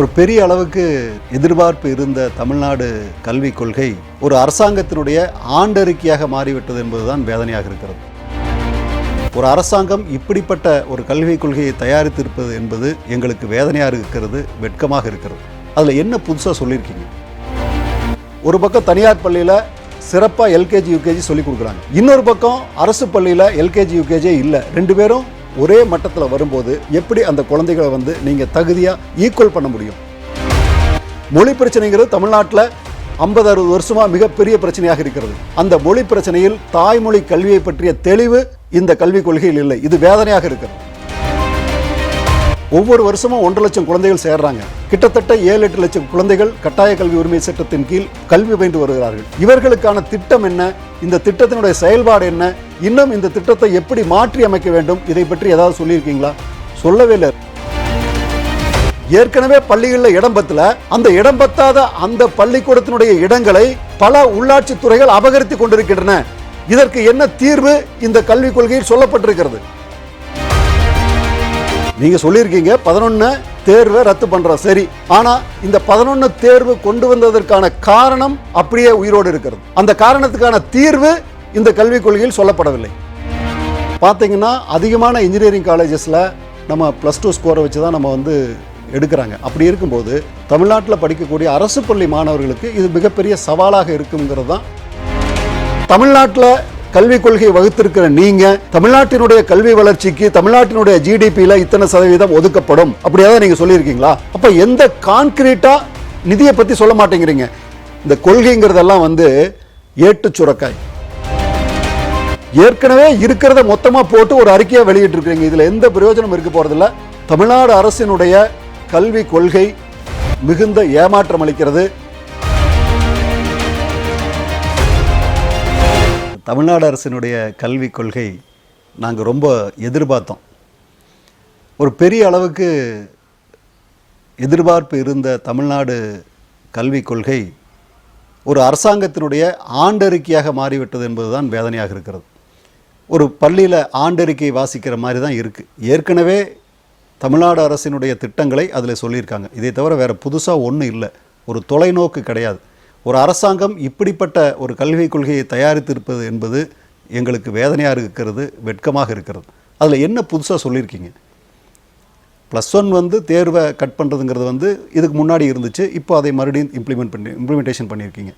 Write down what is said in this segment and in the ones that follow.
ஒரு பெரிய அளவுக்கு எதிர்பார்ப்பு இருந்த தமிழ்நாடு கல்விக் கொள்கை ஒரு அரசாங்கத்தினுடைய ஆண்டறிக்கையாக மாறிவிட்டது என்பதுதான் வேதனையாக இருக்கிறது. ஒரு அரசாங்கம் இப்படிப்பட்ட ஒரு கல்விக் கொள்கையை தயாரித்திருப்பது என்பது எங்களுக்கு வேதனையாக இருக்கிறது வெட்கமாக இருக்கிறது. அதில் என்ன புதுசாக சொல்லியிருக்கீங்க? ஒரு பக்கம் தனியார் பள்ளியில் சிறப்பாக எல்கேஜி யூகேஜி சொல்லி கொடுக்குறாங்க. இன்னொரு பக்கம் அரசு பள்ளியில் எல்கேஜி யூகேஜியே இல்லை. ரெண்டு பேரும் ஒரே மட்டத்தில் வரும்போது எப்படி அந்த குழந்தைகளை வந்து நீங்கள் தகுதியாக ஈக்குவல் பண்ண முடியும்? மொழி பிரச்சனைங்கிறது தமிழ்நாட்டில் ஐம்பது அறுபது வருஷமா மிகப்பெரிய பிரச்சனையாக இருக்கிறது. அந்த மொழி பிரச்சனையில் தாய்மொழி கல்வியை பற்றிய தெளிவு இந்த கல்விக் கொள்கையில் இல்லை. இது வேதனையாக இருக்கிறது. ஒவ்வொரு வருஷமும் ஒன்றரை லட்சம் குழந்தைகள் சேர்றாங்க. கிட்டத்தட்ட ஏழு எட்டு லட்சம் குழந்தைகள் கட்டாய கல்வி உரிமை சட்டத்தின் கீழ் கல்வி பயின்று வருகிறார்கள். இவர்களுக்கான திட்டம் என்ன? இந்த திட்டத்தினுடைய செயல்பாடு என்ன? இன்னும் இந்த திட்டத்தை எப்படி மாற்றி அமைக்க வேண்டும்? இதை பற்றி ஏதாவது சொல்லியிருக்கீங்களா? சொல்லவே இல்லை. ஏற்கனவே பள்ளிகளில் இடம் பத்தல. அந்த இடம் பத்தாத அந்த பள்ளிக்கூடத்தினுடைய இடங்களை பல உள்ளாட்சி துறைகள் அபகரித்து கொண்டிருக்கின்றன. இதற்கு என்ன தீர்வு? இந்த கல்விக் கொள்கையில் சொல்லப்பட்டிருக்கிறது. நீங்க சொல்லியிருக்கீங்க பதினொன்னு தேர்வை ரத்து பண்றோம். சரி. ஆனா இந்த பதினொன்னு தேர்வு கொண்டு வந்ததற்கான காரணம் அப்படியே உயிரோடு இருக்கிறது. அந்த காரணத்துக்கான தீர்வு இந்த கல்விக் கொள்கையில் சொல்லப்படவில்லை. பார்த்தீங்கன்னா அதிகமான இன்ஜினியரிங் காலேஜஸில் நம்ம ப்ளஸ் டூ ஸ்கோரை வச்சு தான் நம்ம வந்து எடுக்கிறாங்க. அப்படி இருக்கும்போது தமிழ்நாட்டில் படிக்கக்கூடிய அரசு பள்ளி மாணவர்களுக்கு இது மிகப்பெரிய சவாலாக இருக்குங்கிறது தான் தமிழ்நாட்டில் கல்விக் கொள்கையை வகுத்திருக்கிற நீங்க தமிழ்நாட்டினுடைய கல்வி வளர்ச்சிக்கு தமிழ்நாட்டினுடைய ஜிடிபியில இத்தனை சதவீதம் ஒதுக்கப்படும். அப்படியாவது நீங்க சொல்லியிருக்கீங்களா? அப்ப எந்த கான்கிரீட்டா நிதியை பத்தி சொல்ல மாட்டேங்கிறீங்க. இந்த கொள்கைங்கிறதெல்லாம் வந்து ஏட்டு சுரக்காய். ஏற்கனவே இருக்கிறத மொத்தமா போட்டு ஒரு அறிக்கையாக வெளியிட்டு இதில் இதுல எந்த பிரயோஜனம் இருக்க போறதில்ல. தமிழ்நாடு அரசினுடைய கல்வி கொள்கை மிகுந்த ஏமாற்றம் அளிக்கிறது. தமிழ்நாடு அரசினுடைய கல்விக் கொள்கை நாங்கள் ரொம்ப எதிர்பார்த்தோம். ஒரு பெரிய அளவுக்கு எதிர்பார்ப்பு இருந்த தமிழ்நாடு கல்விக் கொள்கை ஒரு அரசாங்கத்தினுடைய ஆண்டறிக்கையாக மாறிவிட்டது என்பது தான் வேதனையாக இருக்கிறது. ஒரு பள்ளியில் ஆண்டறிக்கை வாசிக்கிற மாதிரி தான் இருக்குது ஏற்கனவே தமிழ்நாடு அரசினுடைய திட்டங்களை அதில் சொல்லியிருக்காங்க. இதை தவிர வேறு புதுசாக ஒன்றும் இல்லை. ஒரு தொலைநோக்கு கிடையாது. ஒரு அரசாங்கம் இப்படிப்பட்ட ஒரு கல்விக் கொள்கையை தயாரித்திருப்பது என்பது எங்களுக்கு வேதனையாக இருக்கிறது வெட்கமாக இருக்கிறது. அதில் என்ன புதுசாக சொல்லியிருக்கீங்க? ப்ளஸ் ஒன் வந்து தேர்வை கட் பண்ணுறதுங்கிறது வந்து இதுக்கு முன்னாடி இருந்துச்சு இப்போ அதை மறுபடியும் இம்ப்ளிமெண்ட் பண்ணி இம்ப்ளிமெண்டேஷன் பண்ணியிருக்கீங்க.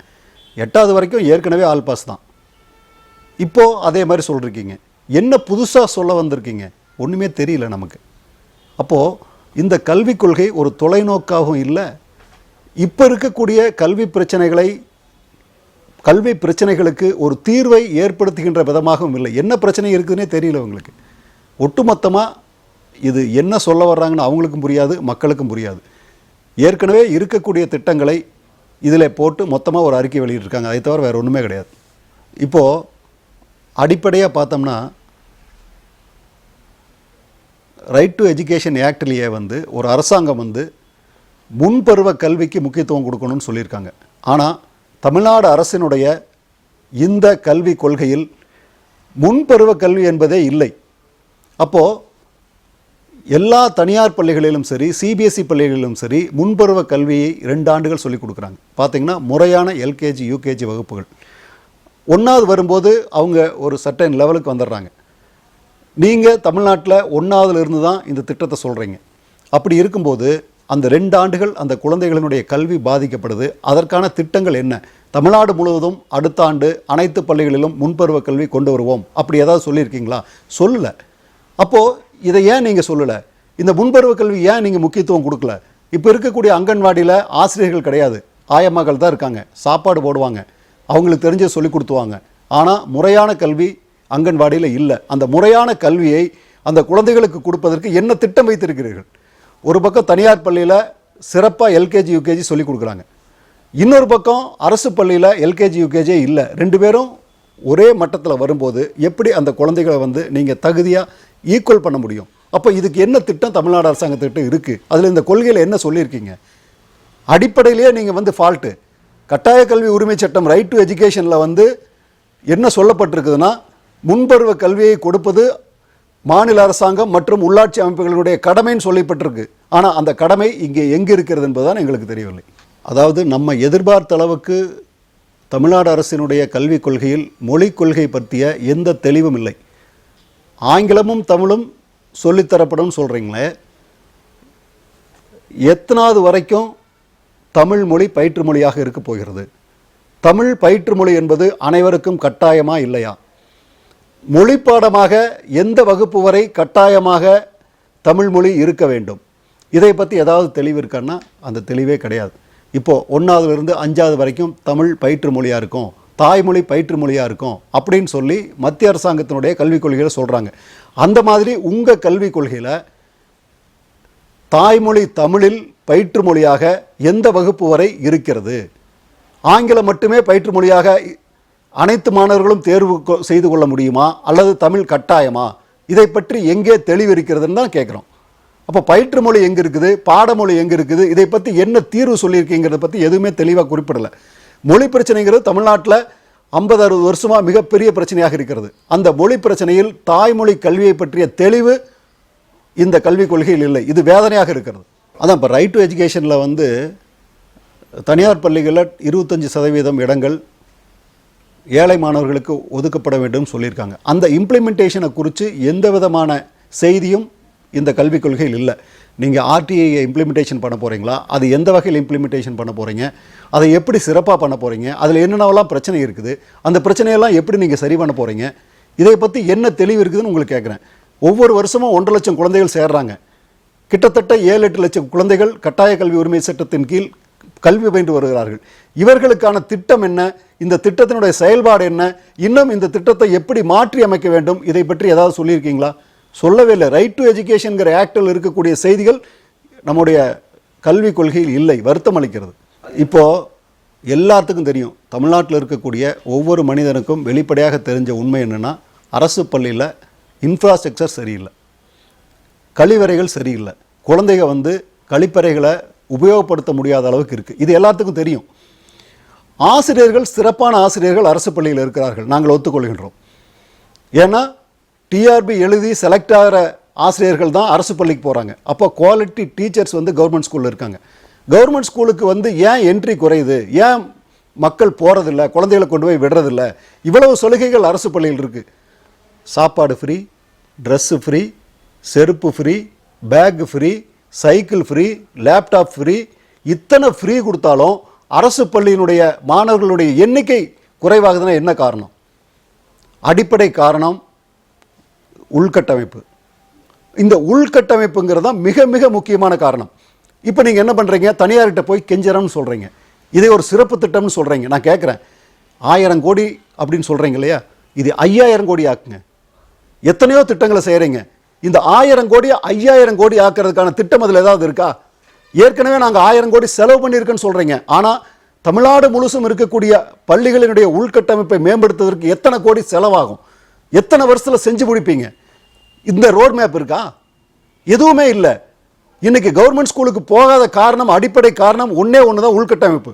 எட்டாவது வரைக்கும் ஏற்கனவே ஆல் பாஸ் தான். இப்போது அதே மாதிரி சொல்லிருக்கீங்க. என்ன புதுசாக சொல்ல வந்திருக்கீங்க? ஒன்றுமே தெரியல நமக்கு. அப்போது இந்த கல்விக் கொள்கை ஒரு தொலைநோக்காகவும் இல்லை இப்போ இருக்கக்கூடிய கல்வி பிரச்சனைகளை கல்வி பிரச்சனைகளுக்கு ஒரு தீர்வை ஏற்படுத்துகின்ற விதமாகவும் இல்லை. என்ன பிரச்சனை இருக்குதுன்னே தெரியல அவங்களுக்கு ஒட்டுமொத்தமாக இது என்ன சொல்ல வர்றாங்கன்னு அவங்களுக்கும் புரியாது மக்களுக்கும் புரியாது. ஏற்கனவே இருக்கக்கூடிய திட்டங்களை இதில் போட்டு மொத்தமாக ஒரு அறிக்கை வெளியிட்டிருக்காங்க. அதை தவிர வேறு ஒன்றுமே கிடையாது. இப்போது அடிப்படையாக பார்த்தோம்னா ரைட் டு எஜுகேஷன் ஆக்ட்லேயே வந்து ஒரு அரசாங்கம் வந்து முன்பருவ கல்விக்கு முக்கியத்துவம் கொடுக்கணும்னு சொல்லியிருக்காங்க. ஆனால் தமிழ்நாடு அரசினுடைய இந்த கல்வி கொள்கையில் முன்பருவ கல்வி என்பதே இல்லை. அப்போது எல்லா தனியார் பள்ளிகளிலும் சரி சிபிஎஸ்சி பள்ளிகளிலும் சரி முன்பருவ கல்வியை ரெண்டு ஆண்டுகள் சொல்லிக் கொடுக்குறாங்க. பார்த்தீங்கன்னா முறையான எல்கேஜி யூகேஜி வகுப்புகள். ஒன்றாவது வரும்போது அவங்க ஒரு சர்டன் லெவலுக்கு வந்துடுறாங்க. நீங்கள் தமிழ்நாட்டில் ஒன்றாவதுலேருந்து தான் இந்த திட்டத்தை சொல்கிறீங்க அப்படி இருக்கும்போது அந்த ரெண்டு ஆண்டுகள் அந்த குழந்தைகளினுடைய கல்வி பாதிக்கப்படுது. அதற்கான திட்டங்கள் என்ன? தமிழ்நாடு முழுவதும் அடுத்த ஆண்டு அனைத்து பள்ளிகளிலும் முன்பருவ கல்வி கொண்டு வருவோம். அப்படி ஏதாவது சொல்லியிருக்கீங்களா? சொல்லலை. அப்போது இதை ஏன் நீங்கள் சொல்லலை? இந்த முன்பருவ கல்வி ஏன் நீங்கள் முக்கியத்துவம் கொடுக்கல? இப்போ இருக்கக்கூடிய அங்கன்வாடியில் ஆசிரியர்கள் கிடையாது. ஆயம்மாக்கள் தான் இருக்காங்க. சாப்பாடு போடுவாங்க. அவங்களுக்கு தெரிஞ்ச சொல்லி கொடுத்துவாங்க. ஆனால் முறையான கல்வி அங்கன்வாடியில் இல்லை. அந்த முறையான கல்வியை அந்த குழந்தைகளுக்கு கொடுப்பதற்கு என்ன திட்டம் வைத்திருக்கிறீர்கள்? ஒரு பக்கம் தனியார் பள்ளியில் சிறப்பாக எல்கேஜி யூகேஜி சொல்லிக் கொடுக்குறாங்க. இன்னொரு பக்கம் அரசு பள்ளியில் எல்கேஜி யூகேஜியே இல்லை. ரெண்டு பேரும் ஒரே மட்டத்தில் வரும்போது எப்படி அந்த குழந்தைகளை வந்து நீங்கள் தகுதியாக ஈக்குவல் பண்ண முடியும்? அப்போ இதுக்கு என்ன திட்டம் தமிழ்நாடு அரசாங்கத்திட்ட இருக்குது அதில் இந்த கொள்கையில் என்ன சொல்லியிருக்கீங்க? அடிப்படையிலேயே நீங்கள் வந்து ஃபால்ட்டு கட்டாய கல்வி உரிமை சட்டம் ரைட் டு எஜுகேஷனில் வந்து என்ன சொல்லப்பட்டிருக்குதுன்னா முன்பருவ கல்வியை கொடுப்பது மாநில அரசாங்கம் மற்றும் உள்ளாட்சி அமைப்புகளுடைய கடமைன்னு சொல்லப்பட்டிருக்கு. ஆனால் அந்த கடமை இங்கே எங்கே இருக்கிறது என்பதுதான் எங்களுக்கு தெரியவில்லை. அதாவது நம்ம எதிர்பார்த்த அளவுக்கு தமிழ்நாடு அரசினுடைய கல்விக் கொள்கையில் மொழிக் கொள்கை பற்றிய எந்த தெளிவும் இல்லை. ஆங்கிலமும் தமிழும் சொல்லித்தரப்படும் சொல்கிறீங்களே எத்தனாவது வரைக்கும் தமிழ் மொழி பயிற்று மொழியாக இருக்க போகிறது? தமிழ் பயிற்று மொழி என்பது அனைவருக்கும் கட்டாயமா இல்லையா? மொழி பாடமாக எந்த வகுப்பு வரை கட்டாயமாக தமிழ் மொழி இருக்க வேண்டும்? இதை பற்றி ஏதாவது தெளிவு இருக்கான்னா அந்த தெளிவே கிடையாது. இப்போது ஒன்றாவதுலேருந்து அஞ்சாவது வரைக்கும் தமிழ் பயிற்று மொழியாக இருக்கும் தாய்மொழி பயிற்று மொழியாக இருக்கும் அப்படின்னு சொல்லி மத்திய அரசாங்கத்தினுடைய கல்விக் கொள்கைகளை சொல்கிறாங்க அந்த மாதிரி உங்கள் கல்விக் கொள்கையில் தாய்மொழி தமிழில் பயிற்று மொழியாக எந்த வகுப்பு வரை இருக்கிறது? ஆங்கிலம் மட்டுமே பயிற்று மொழியாக அனைத்து மாணவர்களும் தேர்வு கொ- செய்து கொள்ள முடியுமா? அல்லது தமிழ் கட்டாயமா? இதை பற்றி எங்கே தெளிவு இருக்கிறதுன்னு தான் கேட்குறோம். அப்போ பயிற்று மொழி எங்கே இருக்குது? பாடமொழி எங்கே இருக்குது? இதை பற்றி என்ன தீர்வு சொல்லியிருக்கீங்கிறத பற்றி எதுவுமே தெளிவாக குறிப்பிடலை. மொழி பிரச்சனைங்கிறது தமிழ்நாட்டில் ஐம்பது அறுபது வருஷமாக மிகப்பெரிய பிரச்சனையாக இருக்கிறது. அந்த மொழி பிரச்சனையில் தாய்மொழி கல்வியை பற்றிய தெளிவு இந்த கல்விக் கொள்கையில் இல்லை. இது வேதனையாக இருக்கிறது. அதான் இப்போ ரைட் டு எஜுகேஷனில் வந்து தனியார் பள்ளிகளில் இருபத்தஞ்சி சதவீதம் இடங்கள் ஏழை மாணவர்களுக்கு ஒதுக்கப்பட வேண்டும் சொல்லியிருக்காங்க. அந்த இம்ப்ளிமெண்டேஷனை குறித்து எந்த விதமான செய்தியும் இந்த கல்விக் கொள்கையில் இல்லை. நீங்கள் ஆர்டிஐயை இம்ப்ளிமெண்டேஷன் பண்ண போகிறீங்களா அது எந்த வகையில் இம்ப்ளிமெண்டேஷன் பண்ண போகிறீங்க அதை எப்படி சிறப்பாக பண்ண போகிறீங்க அதில் என்னென்னலாம் பிரச்சனை இருக்குது? அந்த பிரச்சனையெல்லாம் எப்படி நீங்கள் சரி பண்ண போகிறீங்க இதை பற்றி என்ன தெளிவு இருக்குதுன்னு உங்களுக்கு கேட்குறேன் ஒவ்வொரு வருஷமும் ஒன்றரை லட்சம் குழந்தைகள் சேர்றாங்க. கிட்டத்தட்ட ஏழு எட்டு லட்சம் குழந்தைகள் கட்டாய கல்வி உரிமை சட்டத்தின் கீழ் கல்வி பயின்று வருகிறார்கள். இவர்களுக்கான திட்டம் என்ன? இந்த திட்டத்தினுடைய செயல்பாடு என்ன? இன்னும் இந்த திட்டத்தை எப்படி மாற்றி அமைக்க வேண்டும்? இதை பற்றி ஏதாவது சொல்லியிருக்கீங்களா? சொல்லவே இல்லை. ரைட் டு எஜுகேஷன்கிற ஆக்டில் இருக்கக்கூடிய செய்திகள் நம்முடைய கல்விக் கொள்கையில் இல்லை. வருத்தம் அளிக்கிறது. இப்போ எல்லாத்துக்கும் தெரியும். தமிழ்நாட்டில் இருக்கக்கூடிய ஒவ்வொரு மனிதனுக்கும் வெளிப்படையாக தெரிஞ்ச உண்மை என்னென்னா அரசு பள்ளியில் இன்ஃப்ராஸ்ட்ரக்சர் சரியில்லை. கழிவறைகள் சரியில்லை. குழந்தைங்க வந்து கழிப்பறைகளை உபயோகப்படுத்த முடியாத அளவுக்கு இருக்குது இது எல்லாத்துக்கும் தெரியும். ஆசிரியர்கள் சிறப்பான ஆசிரியர்கள் அரசு பள்ளியில் இருக்கிறார்கள். நாங்கள் ஒத்துக்கொள்கின்றோம். ஏன்னா டிஆர்பி எழுதி செலக்ட் ஆகிற ஆசிரியர்கள் தான் அரசு பள்ளிக்கு போகிறாங்க அப்போ குவாலிட்டி டீச்சர்ஸ் வந்து கவர்மெண்ட் ஸ்கூலில் இருக்காங்க. கவர்மெண்ட் ஸ்கூலுக்கு வந்து ஏன் என்ட்ரி குறையுது? ஏன் மக்கள் போகிறதில்ல குழந்தைகளை கொண்டு போய் விடுறதில்ல? இவ்வளவு சலுகைகள் அரசு பள்ளியில் இருக்குது சாப்பாடு ஃப்ரீ ட்ரெஸ்ஸு ஃப்ரீ செருப்பு free bag free cycle free laptop free இத்தனை ஃப்ரீ கொடுத்தாலும் அரசு பள்ளியினுடைய மாணவர்களுடைய எண்ணிக்கை குறைவாகுதுன்னா என்ன காரணம்? அடிப்படை காரணம் உள்கட்டமைப்பு. இந்த உள்கட்டமைப்புங்கிறது தான் மிக மிக முக்கியமான காரணம். இப்போ நீங்கள் என்ன பண்ணுறீங்க தனியார்கிட்ட போய் கெஞ்சறம்னு சொல்கிறீங்க இதை ஒரு சிறப்பு திட்டம்னு சொல்கிறீங்க நான் கேட்குறேன் ஆயிரம் கோடி அப்படின்னு சொல்கிறீங்க இல்லையா? இது ஐயாயிரம் கோடி ஆக்குங்க. எத்தனையோ திட்டங்களை செய்கிறீங்க இந்த ஆயிரம் கோடி ஐயாயிரம் கோடி ஆக்கிறதுக்கான திட்டம் அதில் ஏதாவது இருக்கா? ஏற்கனவே நாங்கள் ஆயிரம் கோடி செலவு பண்ணியிருக்கேன்னு சொல்கிறீங்க ஆனால் தமிழ்நாடு முழுசும் இருக்கக்கூடிய பள்ளிகளினுடைய உள்கட்டமைப்பை மேம்படுத்துவதற்கு எத்தனை கோடி செலவாகும்? எத்தனை வருஷத்தில் செஞ்சு முடிப்பீங்க? இந்த ரோட் மேப் இருக்கா? எதுவுமே இல்லை. இன்னைக்கு கவர்மெண்ட் ஸ்கூலுக்கு போகாத காரணம் அடிப்படை காரணம் ஒன்றே ஒன்று தான் உள்கட்டமைப்பு.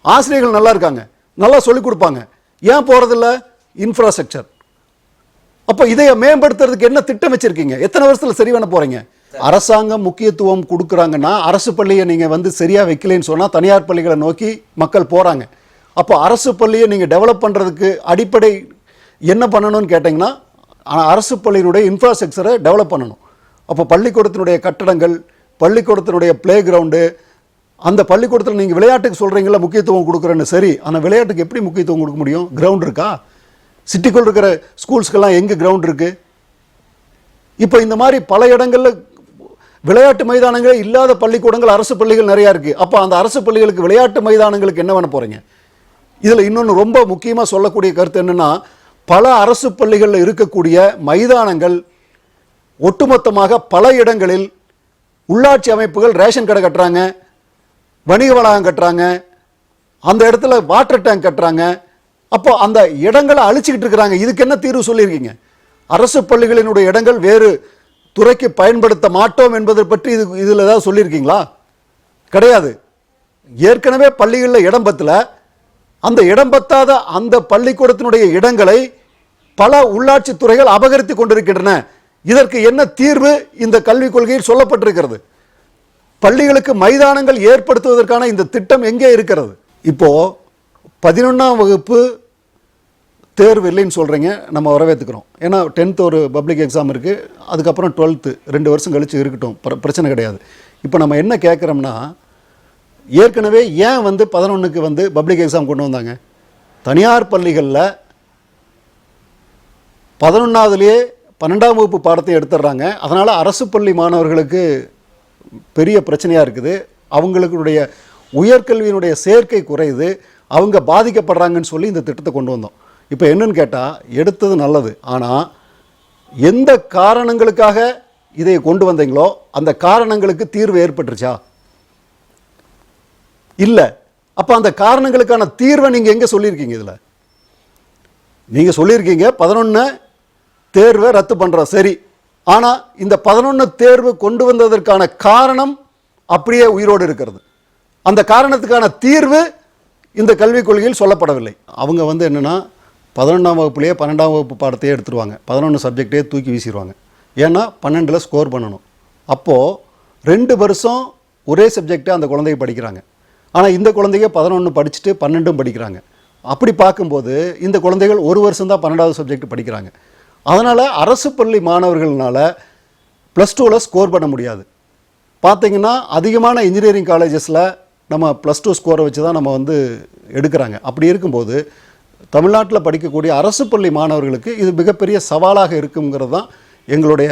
ஆசிரியர்கள் நல்லா இருக்காங்க. நல்லா சொல்லிக் கொடுப்பாங்க. ஏன் போகிறதில்ல இன்ஃப்ராஸ்ட்ரக்சர் அப்போ இதை மேம்படுத்துறதுக்கு என்ன திட்டம் வச்சிருக்கீங்க? எத்தனை வருஷத்தில் சரி பண்ண போறீங்க? அரசாங்கம் முக்கியத்துவம் கொடுக்குறாங்கன்னா அரசு பள்ளியை நீங்கள் வந்து சரியாக வைக்கலைன்னு சொன்னால் தனியார் பள்ளிகளை நோக்கி மக்கள் போகிறாங்க அப்போ அரசு பள்ளியை நீங்கள் டெவலப் பண்ணுறதுக்கு அடிப்படை என்ன பண்ணணும்னு கேட்டிங்கன்னா அரசு பள்ளியினுடைய இன்ஃப்ராஸ்ட்ரக்சரை டெவலப் பண்ணணும். அப்போ பள்ளிக்கூடத்தினுடைய கட்டடங்கள் பள்ளிக்கூடத்தினுடைய பிளே கிரவுண்டு அந்த பள்ளிக்கூடத்தில் நீங்கள் விளையாட்டுக்கு சொல்கிறீங்களா முக்கியத்துவம் கொடுக்குறேன்னு. சரி ஆனால் விளையாட்டுக்கு எப்படி முக்கியத்துவம் கொடுக்க முடியும்? கிரவுண்ட் இருக்கா? சிட்டிக்குள் இருக்கிற ஸ்கூல்ஸ்க்கெல்லாம் எங்கே கிரவுண்ட் இருக்குது இப்போ இந்த மாதிரி பல இடங்களில் விளையாட்டு மைதானங்களே இல்லாத பள்ளிக்கூடங்கள் அரசு பள்ளிகள் நிறையா இருக்குது அப்போ அந்த அரசு பள்ளிகளுக்கு விளையாட்டு மைதானங்களுக்கு என்ன பண்ண போகிறீங்க இதில் இன்னொன்று ரொம்ப முக்கியமாக சொல்லக்கூடிய கருத்து என்னென்னா பல அரசு பள்ளிகளில் இருக்கக்கூடிய மைதானங்கள் ஒட்டுமொத்தமாக பல இடங்களில் உள்ளாட்சி அமைப்புகள் ரேஷன் கடை கட்டுறாங்க வணிக வளாகம் கட்டுறாங்க அந்த இடத்துல வாட்டர் டேங்க் கட்டுறாங்க அப்போ அந்த இடங்களை அழிச்சிக்கிட்டு இருக்கிறாங்க. இதுக்கு என்ன தீர்வு சொல்லியிருக்கீங்க? அரசு பள்ளிகளினுடைய இடங்கள் வேறு துறைக்கு பயன்படுத்த மாட்டோம் என்பதை பற்றி இது இதில் ஏதாவது சொல்லியிருக்கீங்களா? கிடையாது. ஏற்கனவே பள்ளிகளில் இடம் பத்தில். அந்த இடம் பத்தாத அந்த பள்ளிக்கூடத்தினுடைய இடங்களை பல உள்ளாட்சி துறைகள் அபகரித்து கொண்டிருக்கின்றன. இதற்கு என்ன தீர்வு? இந்த கல்விக் கொள்கையில் சொல்லப்பட்டிருக்கிறது. பள்ளிகளுக்கு மைதானங்கள் ஏற்படுத்துவதற்கான இந்த திட்டம் எங்கே இருக்கிறது? இப்போது பதினொன்றாம் வகுப்பு தேர்வு இல்லைன்னு சொல்கிறீங்க நம்ம வரவேற்றுக்கிறோம் ஏன்னா டென்த்து ஒரு பப்ளிக் எக்ஸாம் இருக்குது அதுக்கப்புறம் டுவெல்த்து ரெண்டு வருஷம் கழித்து இருக்கட்டும் பிர- பிரச்சனை கிடையாது. இப்போ நம்ம என்ன கேட்குறோம்னா ஏற்கனவே ஏன் வந்து பதினொன்றுக்கு வந்து பப்ளிக் எக்ஸாம் கொண்டு வந்தாங்க? தனியார் பள்ளிகளில் பதினொன்றாவதுலேயே பன்னெண்டாம் வகுப்பு பாடத்தை எடுத்துடுறாங்க. அதனால் அரசு பள்ளி மாணவர்களுக்கு பெரிய பிரச்சனையாக இருக்குது. அவங்களுடைய உயர்கல்வியினுடைய சேர்க்கை குறையுது. அவங்க பாதிக்கப்படுறாங்கன்னு சொல்லி இந்த திட்டத்தை கொண்டு வந்தோம். இப்போ என்னன்னு கேட்டால் எடுத்தது நல்லது. ஆனால் எந்த காரணங்களுக்காக இதை கொண்டு வந்தீங்களோ அந்த காரணங்களுக்கு தீர்வு ஏற்பட்டுருச்சா? இல்லை. அப்போ அந்த காரணங்களுக்கான தீர்வை நீங்கள் எங்கே சொல்லியிருக்கீங்க இதில்? நீங்கள் சொல்லியிருக்கீங்க பதினொன்று தேர்வை ரத்து பண்ணுறோம் சரி. ஆனால் இந்த பதினொன்று தேர்வு கொண்டு வந்ததற்கான காரணம் அப்படியே உயிரோடு இருக்கிறது. அந்த காரணத்துக்கான தீர்வு இந்த கல்விக் கொள்கையில் சொல்லப்படவில்லை. அவங்க வந்து என்னென்னா பதினொன்றாம் வகுப்புலேயே பன்னெண்டாம் வகுப்பு பாடத்தையே எடுத்துருவாங்க. பதினொன்று சப்ஜெக்டே தூக்கி வீசிடுவாங்க ஏன்னா பன்னெண்டில் ஸ்கோர் பண்ணணும். அப்போது ரெண்டு வருஷம் ஒரே சப்ஜெக்டை அந்த குழந்தைய படிக்கிறாங்க. ஆனால் இந்த குழந்தைய பதினொன்று படிச்சுட்டு பன்னெண்டும் படிக்கிறாங்க. அப்படி பார்க்கும்போது இந்த குழந்தைகள் ஒரு வருஷம் தான் பன்னெண்டாவது சப்ஜெக்ட் படிக்கிறாங்க. அதனால் அரசு பள்ளி மாணவர்கள்னால ப்ளஸ் டூவில் ஸ்கோர் பண்ண முடியாது. பார்த்தீங்கன்னா அதிகமான இன்ஜினியரிங் காலேஜஸில் நம்ம ப்ளஸ் டூ ஸ்கோரை வச்சு தான் நம்ம வந்து எடுக்கிறாங்க. அப்படி இருக்கும்போது தமிழ்நாட்டில் படிக்கக்கூடிய அரசு பள்ளி மாணவர்களுக்கு இது மிகப்பெரிய சவாலாக இருக்குங்கிறது தான் எங்களுடைய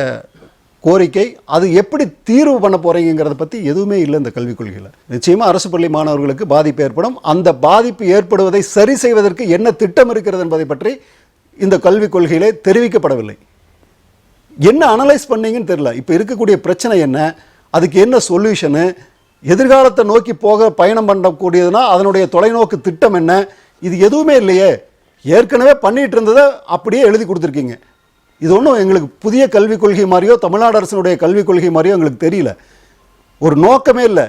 கோரிக்கை. அது எப்படி தீர்வு பண்ண போகிறீங்கிறத பற்றி எதுவுமே இல்லை இந்த கல்விக் கொள்கையில். நிச்சயமாக அரசு பள்ளி மாணவர்களுக்கு பாதிப்பு ஏற்படும். அந்த பாதிப்பு ஏற்படுவதை சரி செய்வதற்கு என்ன திட்டம் இருக்கிறது என்பதை பற்றி இந்த கல்விக் கொள்கையிலே தெரிவிக்கப்படவில்லை. என்ன அனலைஸ் பண்ணீங்கன்னு தெரியல. இப்போ இருக்கக்கூடிய பிரச்சனை என்ன? அதுக்கு என்ன சொல்யூஷனு எதிர்காலத்தை நோக்கி போக பயணம் பண்ணக்கூடியதுன்னா அதனுடைய தொலைநோக்கு திட்டம் என்ன? இது எதுவுமே இல்லையே. ஏற்கனவே பண்ணிகிட்டு இருந்ததை அப்படியே எழுதி கொடுத்துருக்கீங்க. இது ஒன்றும் எங்களுக்கு புதிய கல்விக் கொள்கை மாதிரியோ தமிழ்நாடு அரசினுடைய கல்விக் கொள்கை மாதிரியோ எங்களுக்கு தெரியல. ஒரு நோக்கமே இல்லை.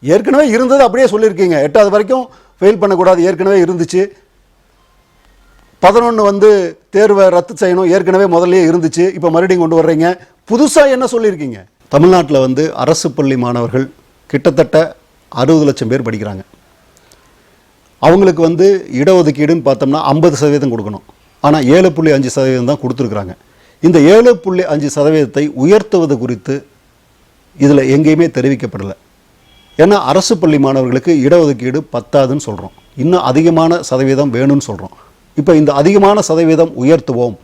ஏற்கனவே இருந்தது அப்படியே சொல்லியிருக்கீங்க. எட்டாவது வரைக்கும் ஃபெயில் பண்ணக்கூடாது. ஏற்கனவே இருந்துச்சு. பதினொன்று வந்து தேர்வை ரத்து செய்யணும். ஏற்கனவே முதல்லயே இருந்துச்சு. இப்போ மறுபடியும் கொண்டு வர்றீங்க. புதுசாக என்ன சொல்லியிருக்கீங்க? தமிழ்நாட்டில் வந்து அரசு பள்ளி மாணவர்கள் கிட்டத்தட்ட அறுபது லட்சம் பேர் படிக்கிறாங்க. அவங்களுக்கு வந்து இடஒதுக்கீடுன்னு பார்த்தோம்னா ஐம்பது சதவீதம் கொடுக்கணும். ஆனால் ஏழு புள்ளி அஞ்சு சதவீதம் தான் கொடுத்துருக்குறாங்க. இந்த ஏழு புள்ளி அஞ்சு சதவீதத்தை உயர்த்துவது குறித்து இதில் எங்கேயுமே தெரிவிக்கப்படலை. ஏன்னா அரசு பள்ளி மாணவர்களுக்கு இடஒதுக்கீடு பத்தாதுன்னு சொல்கிறோம் இன்னும் அதிகமான சதவீதம் வேணும்னு சொல்கிறோம் இப்போ இந்த அதிகமான சதவீதம் உயர்த்துவோம்.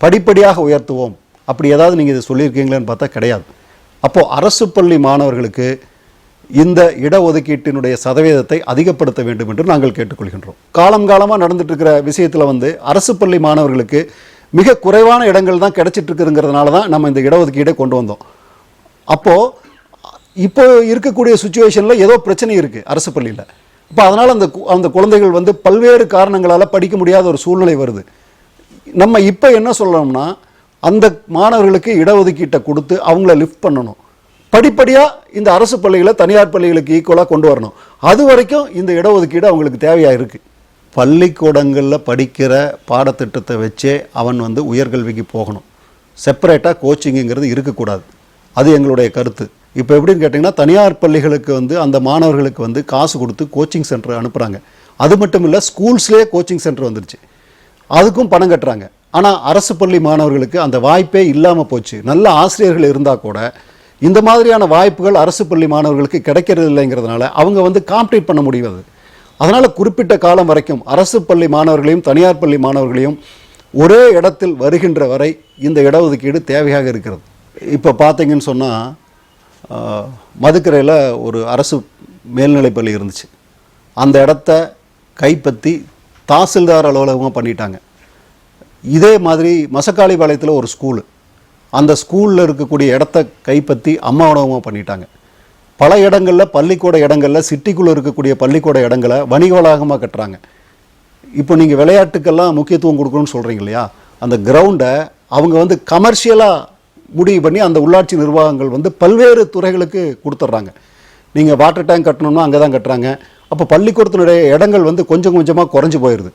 படிப்படியாக உயர்த்துவோம். அப்படி ஏதாவது நீங்கள் இதை சொல்லியிருக்கீங்களான்னு பார்த்தா கிடையாது. அப்போது அரசு பள்ளி மாணவர்களுக்கு இந்த இடஒதுக்கீட்டினுடைய சதவீதத்தை அதிகப்படுத்த வேண்டும் என்று நாங்கள் கேட்டுக்கொள்கின்றோம். காலம் காலமாக நடந்துட்டு இருக்கிற விஷயத்தில் வந்து அரசு பள்ளி மாணவர்களுக்கு மிக குறைவான இடங்கள் தான் கிடைச்சிட்டு இருக்குதுங்கிறதுனால தான் நம்ம இந்த இடஒதுக்கீடை கொண்டு வந்தோம். அப்போது இப்போ இருக்கக்கூடிய சுச்சுவேஷனில் ஏதோ பிரச்சனை இருக்குது அரசு பள்ளியில். இப்போ அதனால் அந்த கு- அந்த குழந்தைகள் வந்து பல்வேறு காரணங்களால் படிக்க முடியாத ஒரு சூழ்நிலை வருது. நம்ம இப்போ என்ன சொல்கிறோம்னா அந்த மாணவர்களுக்கு இடஒதுக்கீட்டை கொடுத்து அவங்கள லிஃப்ட் பண்ணணும். படிப்படியாக இந்த அரசு பள்ளிகளை தனியார் பள்ளிகளுக்கு ஈக்குவலாக கொண்டு வரணும். அது வரைக்கும் இந்த இடஒதுக்கீடு அவங்களுக்கு தேவையாக இருக்குது பள்ளிக்கூடங்களில் படிக்கிற பாடத்திட்டத்தை வச்சே அவன் வந்து உயர்கல்விக்கு போகணும். செப்பரேட்டாக கோச்சிங்குங்கிறது இருக்கக்கூடாது. அது எங்களுடைய கருத்து. இப்போ எப்படின்னு கேட்டிங்கன்னா தனியார் பள்ளிகளுக்கு வந்து அந்த மாணவர்களுக்கு வந்து காசு கொடுத்து கோச்சிங் சென்டர் அனுப்புகிறாங்க அது மட்டும் இல்லை ஸ்கூல்ஸ்லேயே கோச்சிங் சென்டர் வந்துருச்சு. அதுக்கும் பணம் கட்டுறாங்க. ஆனால் அரசு பள்ளி மாணவர்களுக்கு அந்த வாய்ப்பே இல்லாமல் போச்சு. நல்ல ஆசிரியர்கள் இருந்தால் கூட இந்த மாதிரியான வாய்ப்புகள் அரசு பள்ளி மாணவர்களுக்கு கிடைக்கிறது இல்லைங்கிறதுனால அவங்க வந்து காம்படேட் பண்ண முடியாது அதனால் குறிப்பிட்ட காலம் வரைக்கும் அரசு பள்ளி மாணவர்களையும் தனியார் பள்ளி மாணவர்களையும் ஒரே இடத்தில் வருகின்ற வரை இந்த இடஒதுக்கீடு தேவையாக இருக்கிறது. இப்போ பார்த்தீங்கன்னு சொன்னால் மதுக்கரையில் ஒரு அரசு மேல்நிலைப்பள்ளி இருந்துச்சு. அந்த இடத்த கைப்பற்றி தாசில்தார் அலுவலகமாக பண்ணிட்டாங்க. இதே மாதிரி மசக்காளிபாளையத்தில் ஒரு ஸ்கூலு. அந்த ஸ்கூலில் இருக்கக்கூடிய இடத்த கைப்பற்றி அம்மா உணவகமாக பண்ணிட்டாங்க. பல இடங்களில் பள்ளிக்கூட இடங்களில் சிட்டிக்குள்ளே இருக்கக்கூடிய பள்ளிக்கூட இடங்களை வணிக வளாகமாக கட்டுறாங்க. இப்போ நீங்கள் விளையாட்டுக்கெல்லாம் முக்கியத்துவம் கொடுக்கணும்னு சொல்கிறீங்க இல்லையா? அந்த கிரவுண்டை அவங்க வந்து கமர்ஷியலாக முடிவு பண்ணி அந்த உள்ளாட்சி நிர்வாகங்கள் வந்து பல்வேறு துறைகளுக்கு கொடுத்துட்றாங்க. நீங்கள் வாட்டர் டேங்க் கட்டணும்னா அங்கே தான் கட்டுறாங்க. அப்போ பள்ளிக்கூடத்தினுடைய இடங்கள் வந்து கொஞ்சம் கொஞ்சமாக குறைஞ்சு போயிடுது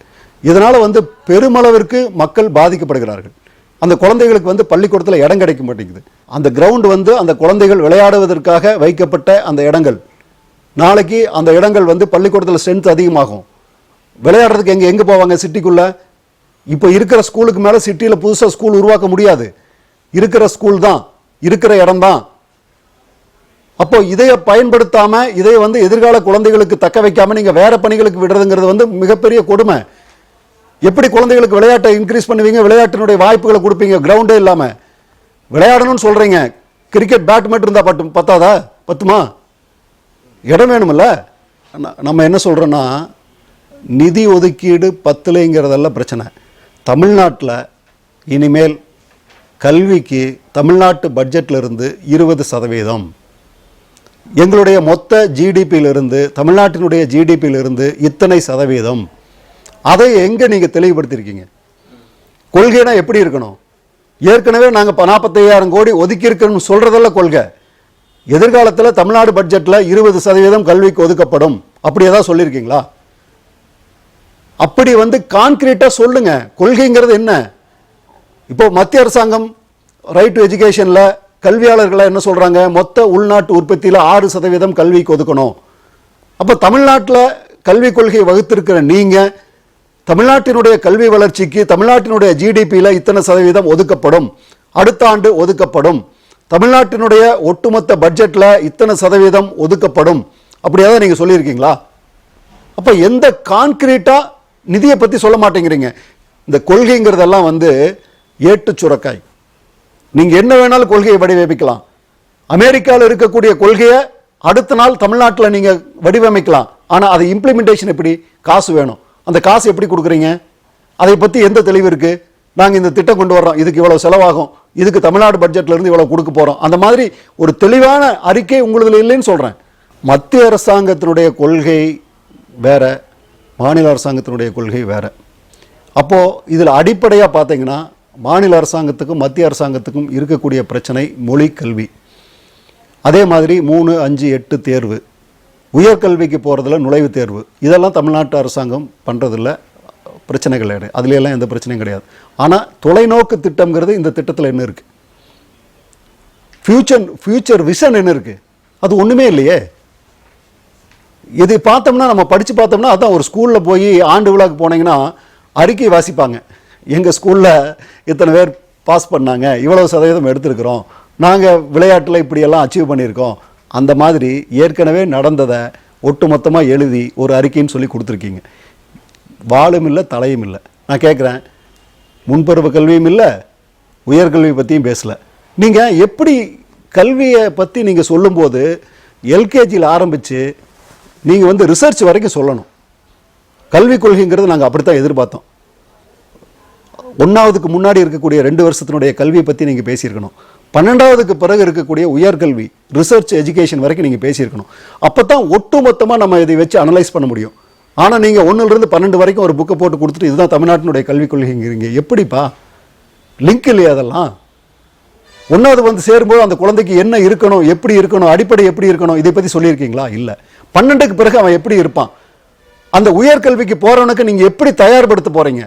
இதனால் வந்து பெருமளவிற்கு மக்கள் பாதிக்கப்படுகிறார்கள். அந்த குழந்தைகளுக்கு வந்து பள்ளிக்கூடத்தில் இடம் கிடைக்க மாட்டேங்குது. அந்த கிரவுண்ட் வந்து அந்த குழந்தைகள் விளையாடுவதற்காக வைக்கப்பட்ட அந்த இடங்கள். நாளைக்கு அந்த இடங்கள் வந்து பள்ளிக்கூடத்தில் ஸ்ட்ரென்த் அதிகமாகும். விளையாடுறதுக்கு எங்கே எங்கே போவாங்க சிட்டிக்குள்ளே? இப்போ இருக்கிற ஸ்கூலுக்கு மேலே சிட்டியில் புதுசாக ஸ்கூல் உருவாக்க முடியாது. இருக்கிற ஸ்கூல் தான் இருக்கிற இடம் தான். அப்போ இதையை பயன்படுத்தாமல் இதை வந்து எதிர்கால குழந்தைகளுக்கு தக்க வைக்காமல் நீங்கள் வேற பணிகளுக்கு விடுறதுங்கிறது வந்து மிகப்பெரிய கொடுமை. எப்படி குழந்தைகளுக்கு விளையாட்டை இன்க்ரீஸ் பண்ணுவீங்க? விளையாட்டினுடைய வாய்ப்புகளை கொடுப்பீங்க. கிரவுண்டே இல்லாமல் விளையாடணும்னு சொல்கிறீங்க கிரிக்கெட் பேட் மட்டும் பட்டும் பட்டு பத்தாதா? பத்துமா? இடம் வேணுமில்ல. நம்ம என்ன சொல்கிறோன்னா நிதி ஒதுக்கீடு பத்துலைங்கிறதெல்லாம் பிரச்சனை. தமிழ்நாட்டில் இனிமேல் கல்விக்கு தமிழ்நாட்டு பட்ஜெட்டிலிருந்து இருபது சதவீதம். எங்களுடைய மொத்த ஜிடிபியிலிருந்து தமிழ்நாட்டினுடைய ஜிடிபியிலிருந்து இத்தனை சதவீதம். அதை எங்கே நீங்கள் தெளிவுபடுத்தியிருக்கீங்க கொள்கைனா எப்படி இருக்கணும்? ஏற்கனவே நாங்கள் நாற்பத்தையாயிரம் கோடி ஒதுக்கி இருக்கணும்னு சொல்கிறதெல்லாம் கொள்கை. எதிர்காலத்தில் தமிழ்நாடு பட்ஜெட்டில் இருபது சதவீதம் கல்விக்கு ஒதுக்கப்படும். அப்படி ஏதாவது சொல்லியிருக்கீங்களா? அப்படி வந்து கான்கிரீட்டாக சொல்லுங்க. கொள்கைங்கிறது என்ன? இப்போ மத்திய அரசாங்கம் ரைட் டு எஜுகேஷனில் கல்வியாளர்களை என்ன சொல்கிறாங்க மொத்த உள்நாட்டு உற்பத்தியில் ஆறு சதவீதம் கல்விக்கு ஒதுக்கணும். அப்போ தமிழ்நாட்டில் கல்விக் கொள்கையை வகுத்திருக்கிற நீங்கள் தமிழ்நாட்டினுடைய கல்வி வளர்ச்சிக்கு தமிழ்நாட்டினுடைய ஜிடிபியில் இத்தனை சதவீதம் ஒதுக்கப்படும். அடுத்த ஆண்டு ஒதுக்கப்படும். தமிழ்நாட்டினுடைய ஒட்டுமொத்த பட்ஜெட்டில் இத்தனை சதவீதம் ஒதுக்கப்படும். அப்படியாவது நீங்கள் சொல்லியிருக்கீங்களா? அப்போ எந்த கான்கிரீட்டாக நிதியை பற்றி சொல்ல மாட்டேங்கிறீங்க. இந்த கொள்கைங்கிறதெல்லாம் வந்து ஏட்டு சுரக்காய். நீங்கள் என்ன வேணாலும் கொள்கையை வடிவமைக்கலாம். அமெரிக்காவில் இருக்கக்கூடிய கொள்கையை அடுத்த நாள் தமிழ்நாட்டில் நீங்கள் வடிவமைக்கலாம். ஆனால் அது இம்ப்ளிமெண்டேஷன் எப்படி? காசு வேணும். அந்த காசு எப்படி கொடுக்குறீங்க? அதை பற்றி எந்த தெளிவு இருக்குது நாங்கள் இந்த திட்டம் கொண்டு வர்றோம். இதுக்கு இவ்வளோ செலவாகும். இதுக்கு தமிழ்நாடு பட்ஜெட்லேருந்து இவ்வளோ கொடுக்க போகிறோம் அந்த மாதிரி ஒரு தெளிவான அறிக்கை உங்களுதுல இல்லைன்னு சொல்கிறேன் மத்திய அரசாங்கத்தினுடைய கொள்கை வேற மாநில அரசாங்கத்தினுடைய கொள்கை வேறு. அப்போது இதில் அடிப்படையாக பார்த்தீங்கன்னா மாநில அரசாங்கத்துக்கும் மத்திய அரசாங்கத்துக்கும் இருக்கக்கூடிய பிரச்சனை மொழி கல்வி. அதே மாதிரி மூணு அஞ்சு எட்டு தேர்வு. உயர்கல்விக்கு போகிறதுல நுழைவுத் தேர்வு. இதெல்லாம் தமிழ்நாட்டு அரசாங்கம் பண்ணுறதில்ல பிரச்சனைகள் கிடையாது. அதுலேயெல்லாம் எந்த பிரச்சனையும் கிடையாது. ஆனால் தொலைநோக்கு திட்டங்கிறது இந்த திட்டத்தில் என்ன இருக்குது ஃப்யூச்சர் ஃப்யூச்சர் விஷன் என்ன இருக்குது அது ஒன்றுமே இல்லையே. இது பார்த்தோம்னா நம்ம படித்து பார்த்தோம்னா அதுதான் ஒரு ஸ்கூலில் போய் ஆண்டு விழாக்கு போனீங்கன்னா அறிக்கை வாசிப்பாங்க. எங்கள் ஸ்கூலில் இத்தனை பேர் பாஸ் பண்ணாங்க. இவ்வளோ சதவீதம் எடுத்திருக்கிறோம். நாங்கள் விளையாட்டில் இப்படியெல்லாம் அச்சீவ் பண்ணியிருக்கோம். அந்த மாதிரி ஏற்கனவே நடந்ததை ஒட்டுமொத்தமாக எழுதி ஒரு அறிக்கைன்னு சொல்லி கொடுத்துருக்கீங்க. வாழும் இல்லை தலையும் இல்லை. நான் கேட்குறேன் முன்பருவ கல்வியும் இல்லை உயர்கல்வி பற்றியும் பேசல. நீங்கள் எப்படி கல்வியை பற்றி நீங்கள் சொல்லும்போது எல்கேஜியில் ஆரம்பித்து நீங்கள் வந்து ரிசர்ச் வரைக்கும் சொல்லணும். கல்விக் கொள்கைங்கிறது நாங்கள் அப்படித்தான் எதிர்பார்த்தோம். ஒன்றாவதுக்கு முன்னாடி இருக்கக்கூடிய ரெண்டு வருஷத்தினுடைய கல்வியை பற்றி நீங்கள் பேசியிருக்கணும். பன்னெண்டாவதுக்கு பிறகு இருக்கக்கூடிய உயர்கல்வி ரிசர்ச் எஜுகேஷன் வரைக்கும் நீங்கள் பேசியிருக்கணும். அப்போ தான் ஒட்டுமொத்தமாக நம்ம இதை வச்சு அனலைஸ் பண்ண முடியும். ஆனால் நீங்கள் ஒன்றுலேருந்து பன்னெண்டு வரைக்கும் ஒரு புக்கை போட்டு கொடுத்துட்டு இதுதான் தமிழ்நாட்டினுடைய கல்விக் கொள்கைங்கிறீங்க எப்படிப்பா? லிங்க் இல்லையா அதெல்லாம்? ஒன்றாவது வந்து சேரும்போது அந்த குழந்தைக்கு என்ன இருக்கணும் எப்படி இருக்கணும் அடிப்படை எப்படி இருக்கணும் இதை பற்றி சொல்லியிருக்கீங்களா? இல்லை. பன்னெண்டுக்கு பிறகு அவன் எப்படி இருப்பான்? அந்த உயர்கல்விக்கு போகிறவனுக்கு நீங்கள் எப்படி தயார்படுத்த போகிறீங்க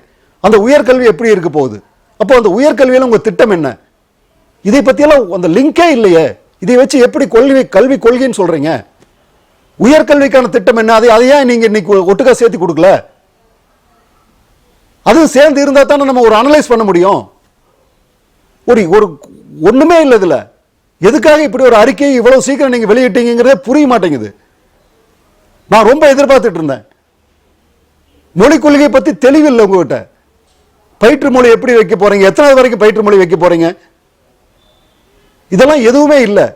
அந்த உயர்கல்வி எப்படி இருக்க போகுது? அப்போ அந்த உயர்கல்வியில் உங்கள் திட்டம் என்ன? இதை பற்றியெல்லாம் அந்த லிங்கே இல்லையே. இதை வச்சு எப்படி கொள்கை கல்வி கொள்கைன்னு சொல்கிறீங்க உயர்கல்விக்கான திட்டம் என்ன? அதை அதை ஏன் நீங்கள் இன்னைக்கு ஒட்டுக்கா சேர்த்து கொடுக்கல? அதுவும் சேர்ந்து இருந்தால் தானே நம்ம ஒரு அனலைஸ் பண்ண முடியும். ஒரு ஒரு ஒன்றுமே இல்லை இதில் எதுக்காக இப்படி ஒரு அறிக்கையை இவ்வளோ சீக்கிரம் நீங்கள் வெளியிட்டீங்கிறதே புரிய மாட்டேங்குது. நான் ரொம்ப எதிர்பார்த்துட்டு இருந்தேன். மொழி கொள்கையை பற்றி தெளிவில்லை உங்ககிட்ட. பயிற்று மொழி எப்படி வைக்க போகிறீங்க எத்தனாவது வரைக்கும் பயிற்று மொழி வைக்க போகிறீங்க இதெல்லாம் எதுவுமே இல்லை.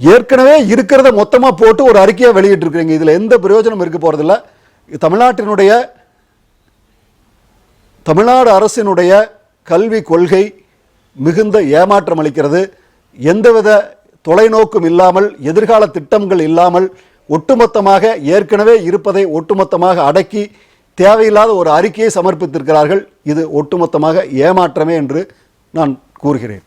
ஏற்கனவே இருக்கிறத மொத்தமாக போட்டு ஒரு அறிக்கையை வெளியிட்டு இருக்கிறீங்க எந்த பிரயோஜனம் இருக்க போகிறதில்ல தமிழ்நாட்டினுடைய தமிழ்நாடு அரசினுடைய கல்வி கொள்கை மிகுந்த ஏமாற்றம் அளிக்கிறது. எந்தவித தொலைநோக்கும் இல்லாமல் எதிர்கால திட்டங்கள் இல்லாமல் ஒட்டுமொத்தமாக ஏற்கனவே இருப்பதை ஒட்டுமொத்தமாக அடக்கி தேவையில்லாத ஒரு அறிக்கையை சமர்ப்பித்திருக்கிறார்கள். இது ஒட்டுமொத்தமாக ஏமாற்றமே என்று நான் கூறுகிறேன்.